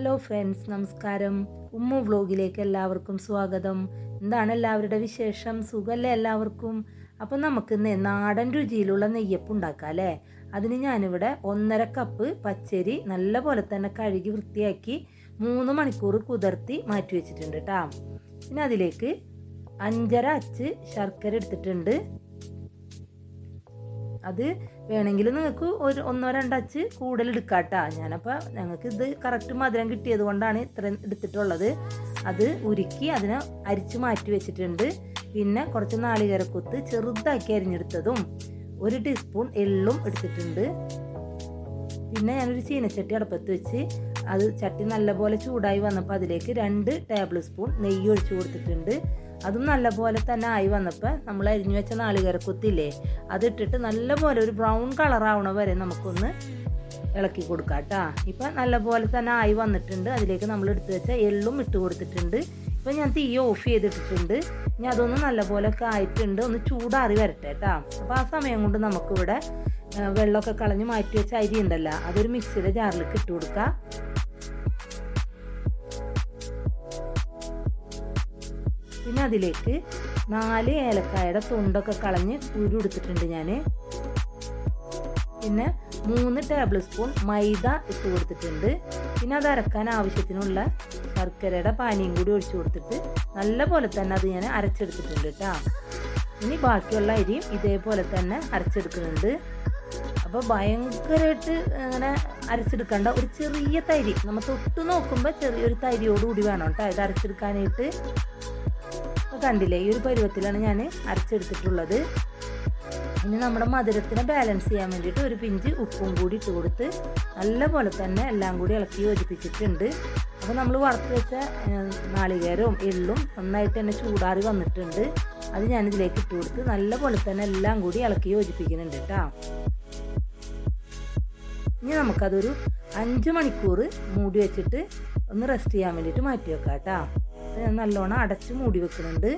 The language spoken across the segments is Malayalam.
ഹലോ ഫ്രണ്ട്സ് നമസ്കാരം. ഉമ്മു വ്ലോഗിലേക്ക് എല്ലാവർക്കും സ്വാഗതം. എന്താണ് എല്ലാവരുടെ വിശേഷം? സുഖമല്ലേ എല്ലാവർക്കും? അപ്പം നമുക്ക് നാടൻ രുചിയിലുള്ള നെയ്യപ്പം ഉണ്ടാക്കാം അല്ലേ? അതിന് ഞാനിവിടെ ഒന്നര കപ്പ് പച്ചരി നല്ല പോലെ തന്നെ കഴുകി വൃത്തിയാക്കി മൂന്ന് മണിക്കൂർ കുതിർത്തി മാറ്റി വെച്ചിട്ടുണ്ട് കേട്ടോ പിന്നെ അതിലേക്ക് അഞ്ചര അച്ച് ശർക്കര എടുത്തിട്ടുണ്ട്. അത് വേണമെങ്കിൽ നിങ്ങൾക്ക് ഒരു ഒന്നോ രണ്ടോ അച്ച് കൂടുതൽ എടുക്കാട്ടാ ഞാനപ്പോൾ ഞങ്ങൾക്ക് ഇത് കറക്റ്റ് മധുരം കിട്ടിയത് കൊണ്ടാണ് ഇത്ര എടുത്തിട്ടുള്ളത്. അത് ഉരുക്കി അതിനെ അരിച്ച് മാറ്റി വെച്ചിട്ടുണ്ട്. പിന്നെ കുറച്ച് നാളികരക്കൊത്ത് ചെറുതാക്കി അരിഞ്ഞെടുത്തതും ഒരു ടീസ്പൂൺ എള്ളും എടുത്തിട്ടുണ്ട്. പിന്നെ ഞാനൊരു ചീനച്ചട്ടി അടുപ്പത്ത് വെച്ച് അത് ചട്ടി നല്ലപോലെ ചൂടായി വന്നപ്പോൾ അതിലേക്ക് രണ്ട് ടേബിൾ സ്പൂൺ നെയ്യ് ഒഴിച്ചു കൊടുത്തിട്ടുണ്ട്. അതും നല്ലപോലെ തന്നെ ആയി വന്നപ്പോൾ നമ്മൾ അരിഞ്ഞു വെച്ച നാളികേരക്കുത്തില്ലേ അതിട്ടിട്ട് നല്ലപോലെ ഒരു ബ്രൗൺ കളർ ആവണ വരെ നമുക്കൊന്ന് ഇളക്കി കൊടുക്കാം കേട്ടോ. ഇപ്പം നല്ലപോലെ തന്നെ ആയി വന്നിട്ടുണ്ട്. അതിലേക്ക് നമ്മൾ എടുത്തു വെച്ച എള്ളും ഇട്ട് കൊടുത്തിട്ടുണ്ട്. ഇപ്പം ഞാൻ തീ ഓഫ് ചെയ്തിട്ടിട്ടുണ്ട്. ഇനി അതൊന്ന് നല്ലപോലെ ഒക്കെ ആയിട്ടുണ്ട്. ഒന്ന് ചൂടാറി വരട്ടെ കേട്ടോ. അപ്പോൾ ആ സമയം കൊണ്ട് നമുക്കിവിടെ വെള്ളമൊക്കെ കളഞ്ഞ് മാറ്റി വെച്ച അരി ഉണ്ടല്ലോ അതൊരു മിക്സിയുടെ ജാറിലേക്ക് ഇട്ട് കൊടുക്കുക പിന്നെ അതിലേക്ക് നാല് ഏലക്കായുടെ തൊണ്ടൊക്കെ കളഞ്ഞ് ഉരുടുത്തിട്ടുണ്ട് ഞാൻ പിന്നെ മൂന്ന് ടേബിൾ സ്പൂൺ മൈദ ഇട്ട് കൊടുത്തിട്ടുണ്ട്. പിന്നെ അത് അരക്കാൻ ആവശ്യത്തിനുള്ള ശർക്കരയുടെ പാനിയും കൂടി ഒഴിച്ചു കൊടുത്തിട്ട് നല്ല പോലെ തന്നെ അത് ഞാൻ അരച്ചെടുത്തിട്ടുണ്ട് കേട്ടോ. ഇനി ബാക്കിയുള്ള അരിയും ഇതേപോലെ തന്നെ അരച്ചെടുക്കുന്നുണ്ട്. അപ്പോൾ ഭയങ്കരമായിട്ട് അങ്ങനെ അരച്ചെടുക്കേണ്ട ഒരു ചെറിയ തരി. നമ്മൾ തൊട്ട് നോക്കുമ്പോൾ ചെറിയൊരു തരിയോടുകൂടി വേണം കേട്ടോ ഇത് അരച്ചെടുക്കാനായിട്ട്. കണ്ടില്ലേ ഈ ഒരു പരുവത്തിലാണ് ഞാൻ അരച്ചെടുത്തിട്ടുള്ളത്. ഇനി നമ്മുടെ മധുരത്തിനെ ബാലൻസ് ചെയ്യാൻ വേണ്ടിയിട്ട് ഒരു പിഞ്ച് ഉപ്പും കൂടി ഇട്ട് കൊടുത്ത് നല്ല പോലെ തന്നെ എല്ലാം കൂടി ഇളക്കി യോജിപ്പിച്ചിട്ടുണ്ട്. അപ്പോൾ നമ്മൾ വറുത്ത് വെച്ച നാളികേരവും എള്ളും നന്നായിട്ട് തന്നെ ചൂടാറി വന്നിട്ടുണ്ട്. അത് ഞാനിതിലേക്ക് ഇട്ട് കൊടുത്ത് നല്ല പോലെ തന്നെ എല്ലാം കൂടി ഇളക്കി യോജിപ്പിക്കുന്നുണ്ട് കേട്ടോ. ഇനി നമുക്കതൊരു അഞ്ച് മണിക്കൂർ മൂടി വെച്ചിട്ട് ഒന്ന് റെസ്റ്റ് ചെയ്യാൻ വേണ്ടിയിട്ട് മാറ്റി വെക്കാം കേട്ടോ. നല്ലോണം അടച്ച് മൂടി വെക്കുന്നുണ്ട്.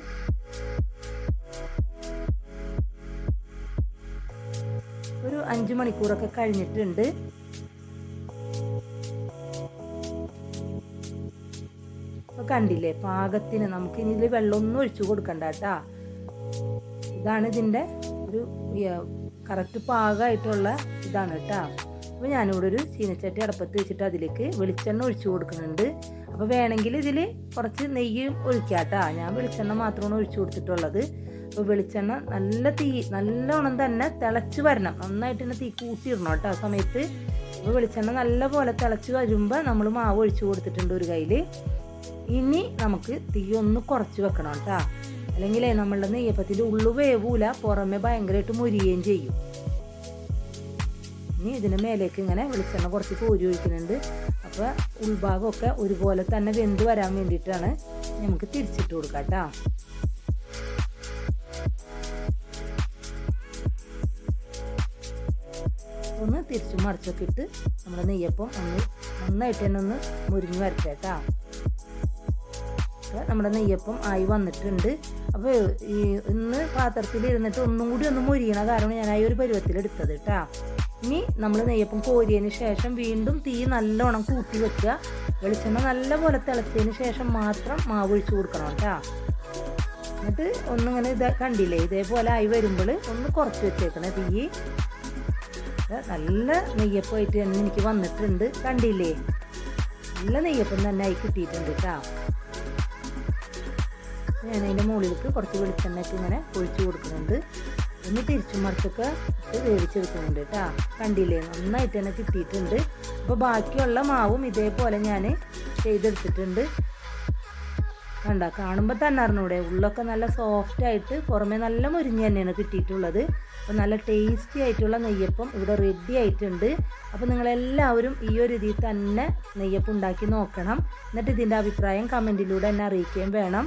ഒരു അഞ്ച് മണിക്കൂറൊക്കെ കഴിഞ്ഞിട്ടുണ്ട്. അപ്പൊ കണ്ടില്ലേ പാകത്തിന് നമുക്ക് ഇനി ഇതിൽ വെള്ളമൊന്നും ഒഴിച്ചു കൊടുക്കണ്ട കേട്ടാ. ഇതാണ് ഇതിന്റെ ഒരു കറക്റ്റ് പാകമായിട്ടുള്ള ഇതാണ് കേട്ടോ. അപ്പോൾ ഞാനിവിടെ ഒരു ചീനച്ചട്ടി അടപ്പത്ത് വെച്ചിട്ട് അതിലേക്ക് വെളിച്ചെണ്ണ ഒഴിച്ചു കൊടുക്കുന്നുണ്ട്. അപ്പോൾ വേണമെങ്കിൽ ഇതിൽ കുറച്ച് നെയ്യ് ഒഴിക്കാട്ടാ. ഞാൻ വെളിച്ചെണ്ണ മാത്രമാണ് ഒഴിച്ചു കൊടുത്തിട്ടുള്ളത്. അപ്പോൾ വെളിച്ചെണ്ണ നല്ല തീ നല്ലോണം തന്നെ തിളച്ച് വരണം. നന്നായിട്ട് തന്നെ തീ കൂട്ടിയിടണം കേട്ടോ ആ സമയത്ത്. അപ്പോൾ വെളിച്ചെണ്ണ നല്ല പോലെ തിളച്ച് വരുമ്പോൾ നമ്മൾ മാവ് ഒഴിച്ചു കൊടുത്തിട്ടുണ്ട് ഒരു കയ്യിൽ ഇനി നമുക്ക് തീ ഒന്ന് കുറച്ച് വെക്കണം കേട്ടോ. അല്ലെങ്കിൽ നമ്മളുടെ നെയ്യപ്പത്തിന്റെ ഉള്ളു വേവൂല പുറമെ ഭയങ്കരമായിട്ട് മുരിയുകയും ചെയ്യും. ഇനി ഇതിന് മേലേക്ക് ഇങ്ങനെ വെളിച്ചെണ്ണ കുറച്ച് കോരി ഒഴിക്കുന്നുണ്ട്. അപ്പോൾ ഉൾഭാഗമൊക്കെ ഒരുപോലെ തന്നെ വെന്ത് വരാൻ വേണ്ടിയിട്ടാണ് നമുക്ക് തിരിച്ചിട്ട് കൊടുക്കാം കേട്ടോ. ഒന്ന് തിരിച്ചു മറിച്ചൊക്കെ ഇട്ട് നമ്മുടെ നെയ്യപ്പം ഒന്ന് നന്നായിട്ട് തന്നെ ഒന്ന് മുരിഞ്ഞ് വരട്ടെ കേട്ടോ. നമ്മുടെ നെയ്യപ്പം ആയി വന്നിട്ടുണ്ട്. അപ്പോൾ ഈ ഇന്ന് പാത്രത്തിൽ ഇരുന്നിട്ട് ഒന്നും കൂടി ഒന്ന് മുരിയണ കാരണം ഞാൻ ആ ഒരു പരുവത്തിൽ എടുത്തത് കേട്ടോ. ഇനി നമ്മൾ നെയ്യപ്പം കോരിയതിന് ശേഷം വീണ്ടും തീ നല്ലോണം കൂട്ടി വെക്കുക. വെളിച്ചെണ്ണ നല്ലപോലെ തിളച്ചതിന് ശേഷം മാത്രം മാവ് ഒഴിച്ചു കൊടുക്കണം കേട്ടോ. എന്നിട്ട് ഒന്നിങ്ങനെ ഇത് കണ്ടില്ലേ ഇതേപോലെ ആയി വരുമ്പോൾ ഒന്ന് കുറച്ച് വെച്ചേക്കണേ തീ. നല്ല നെയ്യപ്പമായിട്ട് തന്നെ എനിക്ക് വന്നിട്ടുണ്ട് കണ്ടില്ലേ? നല്ല നെയ്യപ്പം തന്നെ ആയി കിട്ടിയിട്ടുണ്ട് കേട്ടോ. ഞാൻ അതിന്റെ മുകളിലേക്ക് കുറച്ച് വെളിച്ചെണ്ണയ്ക്ക് ഇങ്ങനെ ഒഴിച്ചു കൊടുക്കുന്നുണ്ട്. ഒന്ന് തിരിച്ചു മറിച്ചൊക്കെ ഇട്ട് വേവിച്ചെടുക്കുന്നുണ്ട് കേട്ടോ. കണ്ടില്ലേ? നന്നായിട്ട് തന്നെ കിട്ടിയിട്ടുണ്ട്. അപ്പോൾ ബാക്കിയുള്ള മാവും ഇതേപോലെ ഞാൻ ചെയ്തെടുത്തിട്ടുണ്ട്. കണ്ട? കാണുമ്പോൾ തന്നെ അറിഞ്ഞൂടെ? ഉള്ളൊക്കെ നല്ല സോഫ്റ്റ് ആയിട്ട് പുറമേ നല്ല മുരിഞ്ഞ് തന്നെയാണ് കിട്ടിയിട്ടുള്ളത്. അപ്പോൾ നല്ല ടേസ്റ്റി ആയിട്ടുള്ള നെയ്യപ്പം ഇവിടെ റെഡി ആയിട്ടുണ്ട്. അപ്പോൾ നിങ്ങളെല്ലാവരും ഈ ഒരു രീതിയിൽ തന്നെ നെയ്യപ്പം ഉണ്ടാക്കി നോക്കണം. എന്നിട്ട് ഇതിന്റെ അഭിപ്രായം കമന്റിലൂടെ എന്നെ അറിയിക്കുകയും വേണം.